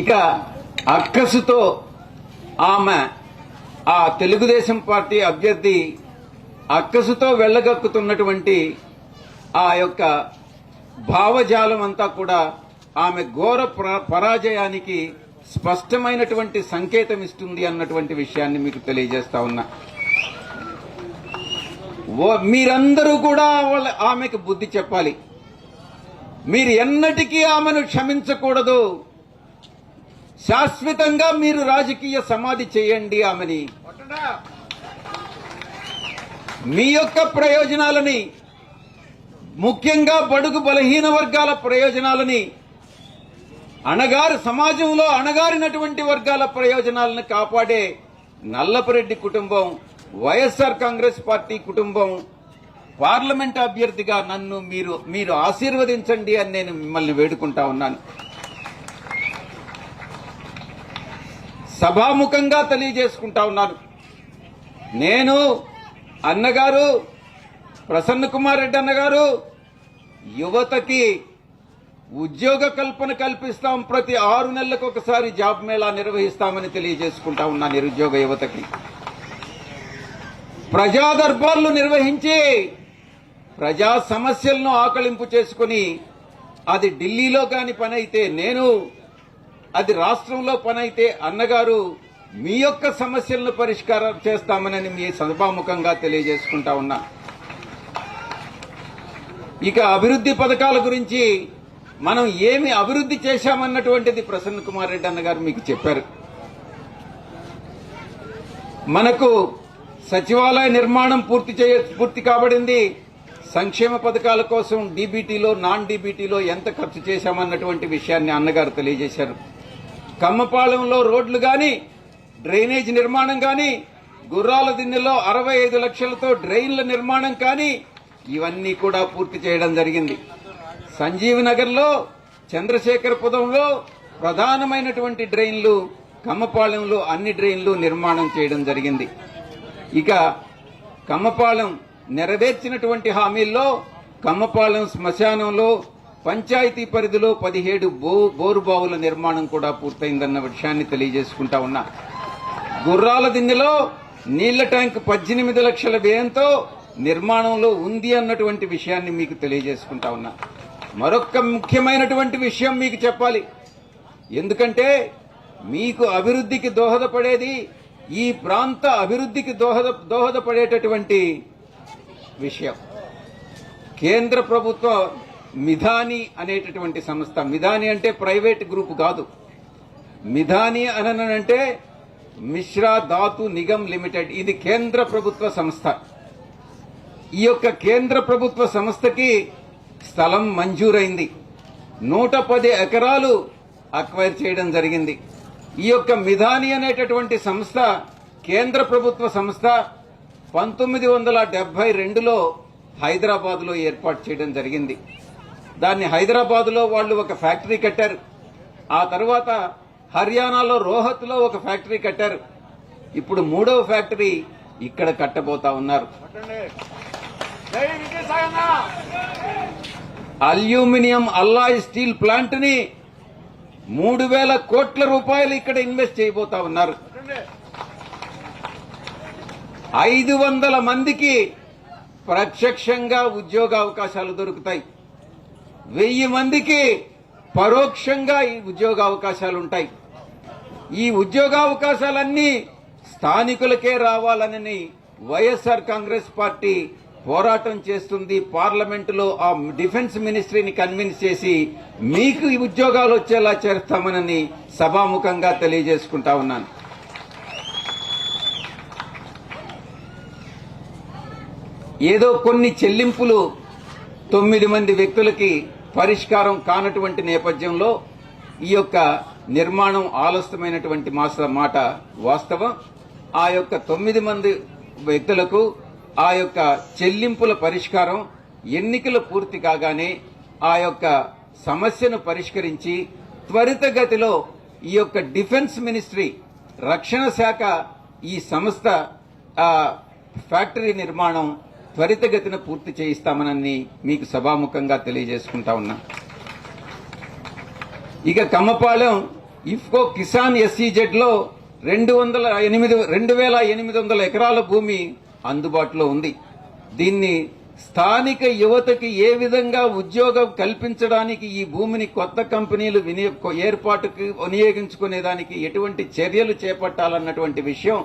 ఇక అక్కసుతో ఆమె ఆ తెలుగుదేశం పార్టీ అభ్యర్థి అక్కసుతో వెళ్ళగక్కుతున్నటువంటి ఆ యొక్క భావజాలం అంతా కూడా ఆమె ఘోర పరాజయానికి స్పష్టమైనటువంటి సంకేతం ఇస్తుంది అన్నటువంటి విషయాన్ని మీకు తెలియజేస్తా ఉన్నా. మీరందరూ కూడా వాళ్ళ ఆమెకు బుద్ధి చెప్పాలి. మీరు ఎన్నటికీ ఆమెను క్షమించకూడదు. శాశ్వతంగా మీరు రాజకీయ సమాధి చేయండి ఆమెని. మీ యొక్క ప్రయోజనాలని ముఖ్యంగా బడుగు బలహీన వర్గాల ప్రయోజనాలని అణగారు సమాజంలో అణగారినటువంటి వర్గాల ప్రయోజనాలను కాపాడే నల్లపరెడ్డి కుటుంబం వైఎస్ఆర్ కాంగ్రెస్ పార్టీ కుటుంబం పార్లమెంట్ అభ్యర్థిగా నన్ను మీరు మీరు ఆశీర్వదించండి అని నేను మిమ్మల్ని వేడుకుంటా ఉన్నాను. సభాముఖంగా తెలియజేసుకుంటా ఉన్నాను. నేను అన్నగారు ప్రసన్న కుమార్ రెడ్డి అన్నగారు యువతకి ఉద్యోగ కల్పన కల్పిస్తాం. ప్రతి ఆరు నెలలకు ఒకసారి జాబ్ మేళా నిర్వహిస్తామని తెలియజేసుకుంటా ఉన్నా నిరుద్యోగ యువతకి. ప్రజాదర్బార్లు నిర్వహించి ప్రజా సమస్యలను ఆకలింపు చేసుకుని అది ఢిల్లీలో కాని పని అయితే నేను అది రాష్ట్రంలో పని అయితే అన్నగారు మీ యొక్క సమస్యలను పరిష్కారం చేస్తామని మీ సభాముఖంగా తెలియజేసుకుంటా ఉన్నా. ఇక అభివృద్ధి పథకాల గురించి మనం ఏమి అభివృద్ధి చేశామన్నటువంటిది ప్రసన్న కుమార్ రెడ్డి అన్నగారు మీకు చెప్పారు. మనకు సచివాలయ నిర్మాణం పూర్తి చేయ పూర్తి కాబడింది. సంక్షేమ పథకాల కోసం డీబీటీలో నాన్ డీబీటీలో ఎంత ఖర్చు చేశామన్నటువంటి విషయాన్ని అన్నగారు తెలియజేశారు. కమ్మపాలెంలో రోడ్లు కానీ డ్రైనేజ్ నిర్మాణం కానీ గుర్రాల దిన్నెలో అరవై ఐదు లక్షలతో డ్రైన్ల నిర్మాణం కానీ ఇవన్నీ కూడా పూర్తి చేయడం జరిగింది. సంజీవ్ నగర్లో చంద్రశేఖరపురంలో ప్రధానమైనటువంటి డ్రైన్లు కమ్మపాలెంలో అన్ని డ్రైన్లు నిర్మాణం చేయడం జరిగింది. ఇక కమ్మపాలెం నెరవేర్చినటువంటి హామీల్లో కమ్మపాలెం శ్మశానంలో పంచాయతీ పరిధిలో పదిహేడు బో బోరు బావుల నిర్మాణం కూడా పూర్తయిందన్న విషయాన్ని తెలియజేసుకుంటా ఉన్నా. గుర్రాల దిన్నెలో నీళ్ళ ట్యాంక్ పద్దెనిమిది లక్షల వ్యయంతో నిర్మాణంలో ఉంది అన్నటువంటి విషయాన్ని మీకు తెలియజేసుకుంటా ఉన్నా. మరొక ముఖ్యమైనటువంటి విషయం మీకు చెప్పాలి. ఎందుకంటే మీకు అభివృద్ధికి దోహదపడేది ఈ ప్రాంత అభివృద్ధికి దోహద దోహదపడేటటువంటి విషయం. కేంద్ర ప్రభుత్వ మిధాని అనేటటువంటి సంస్థ మిధాని అంటే ప్రైవేట్ గ్రూప్ కాదు. మిధాని అననంటే మిశ్రా ధాతు నిగమ్ లిమిటెడ్. ఇది కేంద్ర ప్రభుత్వ సంస్థ. ఈ యొక్క కేంద్ర ప్రభుత్వ సంస్థకి స్థలం మంజూరైంది. నూట పది ఎకరాలు అక్వైర్ చేయడం జరిగింది. ఈ యొక్క మిధాని అనేటటువంటి సంస్థ కేంద్ర ప్రభుత్వ సంస్థ పంతొమ్మిది వందల డెబ్బై రెండులో హైదరాబాద్లో ఏర్పాటు చేయడం జరిగింది. దాన్ని హైదరాబాద్లో వాళ్ళు ఒక ఫ్యాక్టరీ కట్టారు. ఆ తర్వాత హర్యానాలో రోహత్లో ఒక ఫ్యాక్టరీ కట్టారు. ఇప్పుడు మూడవ ఫ్యాక్టరీ ఇక్కడ కట్టబోతా ఉన్నారు. అల్యూమినియం అల్లాయ్ స్టీల్ ప్లాంట్ని మూడు వేల కోట్ల రూపాయలు ఇక్కడ ఇన్వెస్ట్ చేయబోతా ఉన్నారు. ఐదు వందల మందికి ప్రత్యక్షంగా ఉద్యోగ అవకాశాలు దొరుకుతాయి. వెయ్యి మందికి పరోక్షంగా ఈ ఉద్యోగ అవకాశాలు ఉంటాయి. ఈ ఉద్యోగ అవకాశాలన్నీ స్థానికులకే రావాలని వైఎస్ఆర్ కాంగ్రెస్ పార్టీ పోరాటం చేస్తుంది. పార్లమెంటులో ఆ డిఫెన్స్ మినిస్ట్రీని కన్విన్స్ చేసి మీకు ఈ ఉద్యోగాలు వచ్చేలా చేస్తామనని సభాముఖంగా తెలియజేసుకుంటా ఉన్నాను. ఏదో కొన్ని చెల్లింపులు తొమ్మిది మంది వ్యక్తులకి పరిష్కారం కానటువంటి నేపథ్యంలో ఈ యొక్క నిర్మాణం ఆలస్యమైనటువంటి మాస మాట వాస్తవం. ఆ యొక్క తొమ్మిది మంది వ్యక్తులకు ఆ యొక్క చెల్లింపుల పరిష్కారం ఎన్నికలు పూర్తి కాగానే ఆ యొక్క సమస్యను పరిష్కరించి త్వరితగతిలో ఈ యొక్క డిఫెన్స్ మినిస్ట్రీ రక్షణ శాఖ ఈ సంస్థ ఫ్యాక్టరీ నిర్మాణం త్వరితగతిన పూర్తి చేయిస్తామనని మీకు సభాముఖంగా తెలియజేసుకుంటా ఉన్నా. ఇక కమ్మపాలెం ఇఫ్కో కిసాన్ ఎస్సీజెడ్లో రెండు వందల ఎనిమిది రెండు వేల ఎనిమిది వందల ఎకరాల భూమి అందుబాటులో ఉంది. దీన్ని స్థానిక యువతకి ఏ విధంగా ఉద్యోగం కల్పించడానికి ఈ భూమిని కొత్త కంపెనీలు వినియోగ ఏర్పాటుకు వినియోగించుకునేదానికి ఎటువంటి చర్యలు చేపట్టాలన్నటువంటి విషయం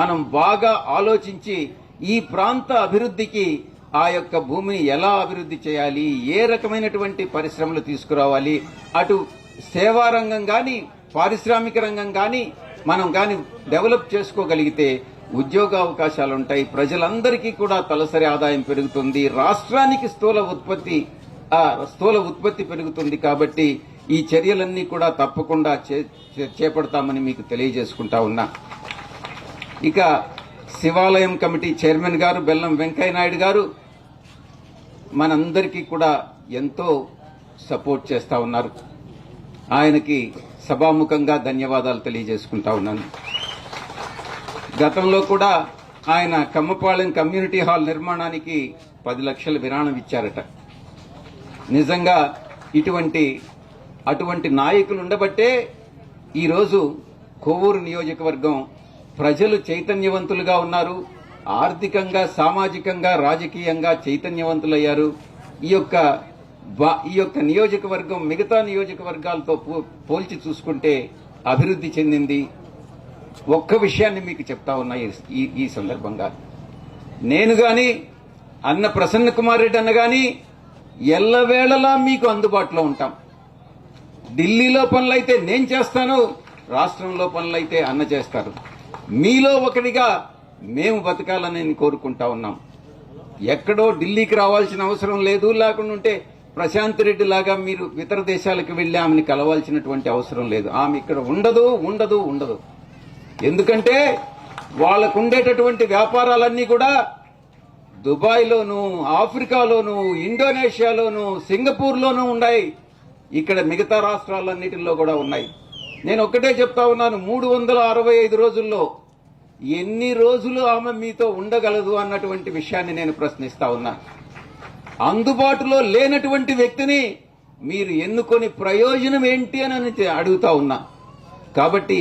మనం బాగా ఆలోచించి ఈ ప్రాంత అభివృద్ధికి ఆ యొక్క భూమిని ఎలా అభివృద్ధి చేయాలి ఏ రకమైనటువంటి పరిశ్రమలు తీసుకురావాలి అటు సేవా రంగం కానీ పారిశ్రామిక రంగం కానీ మనం కానీ డెవలప్ చేసుకోగలిగితే ఉద్యోగ అవకాశాలు ఉంటాయి ప్రజలందరికీ కూడా తలసరి ఆదాయం పెరుగుతుంది. రాష్ట్రానికి స్థూల ఉత్పత్తి స్థూల ఉత్పత్తి పెరుగుతుంది కాబట్టి ఈ చర్యలన్నీ కూడా తప్పకుండా చే- చే- చేపడతామని మీకు తెలియజేసుకుంటా ఉన్నా. ఇక శివాలయం కమిటీ చైర్మన్ గారు బెల్లం వెంకయ్య నాయుడు గారు మనందరికీ కూడా ఎంతో సపోర్ట్ చేస్తా ఉన్నారు. ఆయనకి సభాముఖంగా ధన్యవాదాలు తెలియజేసుకుంటా ఉన్నాను. గతంలో కూడా ఆయన కమ్మపాళెం కమ్యూనిటీ హాల్ నిర్మాణానికి పది లక్షల విరాళం ఇచ్చారట. నిజంగా ఇటువంటి అటువంటి నాయకులు ఉండబట్టే ఈరోజు కొవ్వూరు నియోజకవర్గం ప్రజలు చైతన్యవంతులుగా ఉన్నారు. ఆర్థికంగా సామాజికంగా రాజకీయంగా చైతన్యవంతులయ్యారు. ఈ యొక్క ఈ యొక్క నియోజకవర్గం మిగతా నియోజకవర్గాలతో పో- పోల్చి చూసుకుంటే అభివృద్ధి చెందింది. ఒక్క విషయాన్ని మీకు చెప్తా ఉన్నా ఈ- ఈ ఈ సందర్భంగా. నేను గాని అన్న ప్రసన్న కుమార్ రెడ్డి అన్న గాని ఎల్లవేళలా మీకు అందుబాటులో ఉంటాం. ఢిల్లీలో పనులైతే నేను చేస్తాను రాష్ట్రంలో పనులైతే అన్న చేస్తారు. మీలో ఒకటిగా మేము బతకాలని కోరుకుంటా ఉన్నాం. ఎక్కడో ఢిల్లీకి రావాల్సిన అవసరం లేదు లేకుండా ఉంటే ప్రశాంత్ రెడ్డి లాగా మీరు ఇతర దేశాలకు వెళ్ళి ఆమెని కలవాల్సినటువంటి అవసరం లేదు. ఆమె ఇక్కడ ఉండదు ఉండదు ఉండదు. ఎందుకంటే వాళ్ళకు ఉండేటటువంటి వ్యాపారాలన్నీ కూడా దుబాయ్లోను ఆఫ్రికాలోను ఇండోనేషియాలోను సింగపూర్లోనూ ఉన్నాయి. ఇక్కడ మిగతా రాష్ట్రాలన్నిటిలో కూడా ఉన్నాయి. నేను ఒక్కటే చెప్తా ఉన్నాను మూడు వందల అరవై ఐదు రోజుల్లో ఎన్ని రోజులు ఆమె మీతో ఉండగలదు అన్నటువంటి విషయాన్ని నేను ప్రశ్నిస్తా ఉన్నా. అందుబాటులో లేనటువంటి వ్యక్తిని మీరు ఎన్నుకొని ప్రయోజనం ఏంటి అని అడుగుతా ఉన్నా. కాబట్టి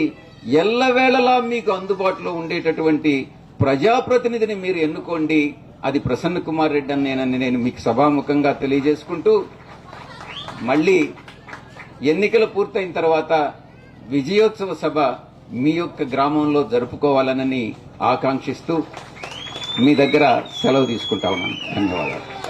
ఎల్లవేళలా మీకు అందుబాటులో ఉండేటటువంటి ప్రజాప్రతినిధిని మీరు ఎన్నుకోండి. అది ప్రసన్న కుమార్ రెడ్డి అని నేనని నేను మీకు సభాముఖంగా తెలియజేసుకుంటూ మళ్ళీ ఎన్నికలు పూర్తయిన తర్వాత విజయోత్సవ సభ మీ యొక్క గ్రామంలో జరుపుకోవాలనని ఆకాంక్షిస్తూ మీ దగ్గర సెలవు తీసుకుంటా ఉన్నాను. ధన్యవాదాలు.